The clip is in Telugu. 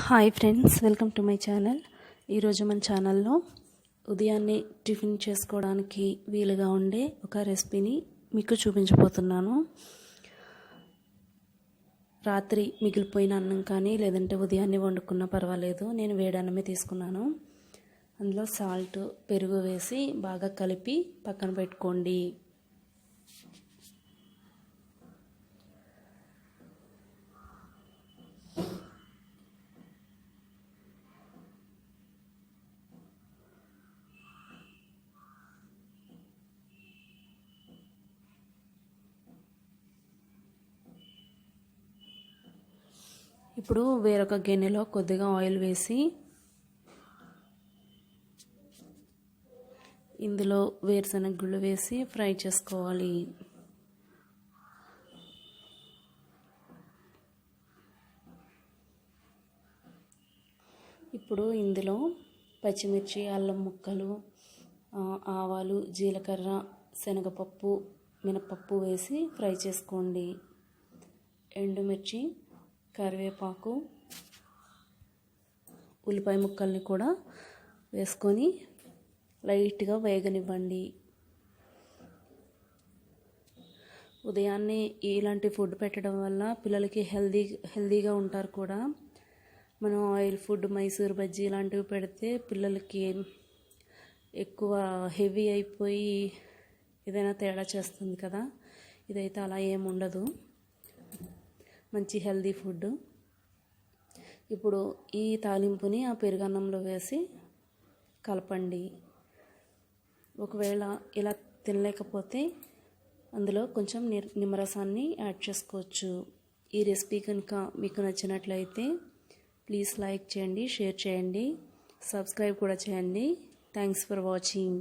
Hi friends welcome to my channel ఈరోజు మన ఛానల్లో ఉదయాన్నే టిఫిన్ చేసుకోవడానికి వీలుగా ఉండే ఒక రెసిపీని మీకు చూపించబోతున్నాను. రాత్రి మిగిలిపోయిన అన్నం కానీ లేదంటే ఉదయాన్నే వండుకున్నా పర్వాలేదు నేను వేడన్నమే తీసుకున్నాను. అందులో సాల్ట్ పెరుగు వేసి బాగా కలిపి పక్కన పెట్టుకోండి. ఇప్పుడు వేరొక గిన్నెలో కొద్దిగా ఆయిల్ వేసి ఇందులో వేరుశనగ గుళ్ళు వేసి ఫ్రై చేసుకోవాలి. ఇప్పుడు ఇందులో పచ్చిమిర్చి అల్లం ముక్కలు ఆవాలు జీలకర్ర శనగపప్పు మినపప్పు వేసి ఫ్రై చేసుకోండి. ఎండుమిర్చి కరివేపాకు ఉల్లిపాయ ముక్కల్ని కూడా వేసుకొని లైట్గా వేగనివ్వండి. ఉదయాన్నే ఇలాంటి ఫుడ్ పెట్టడం వల్ల పిల్లలకి హెల్దీ హెల్దీగా ఉంటారు కూడా. మనం ఆయిల్ ఫుడ్ మైసూర్ బజ్జీ ఇలాంటివి పెడితే పిల్లలకి ఎక్కువ హెవీ అయిపోయి ఏదైనా తేడా చేస్తుంది కదా. ఇదైతే అలా ఏమి ఉండదు మంచి హెల్దీ ఫుడ్. ఇప్పుడు ఈ తాలింపుని ఆ పెరుగన్నంలో వేసి కలపండి. ఒకవేళ ఇలా తినలేకపోతే అందులో కొంచెం నిమ్మరసాన్ని యాడ్ చేసుకోవచ్చు. ఈ రెసిపీ కనుక మీకు నచ్చినట్లయితే ప్లీజ్ లైక్ చేయండి షేర్ చేయండి సబ్స్క్రైబ్ కూడా చేయండి. Thanks for watching.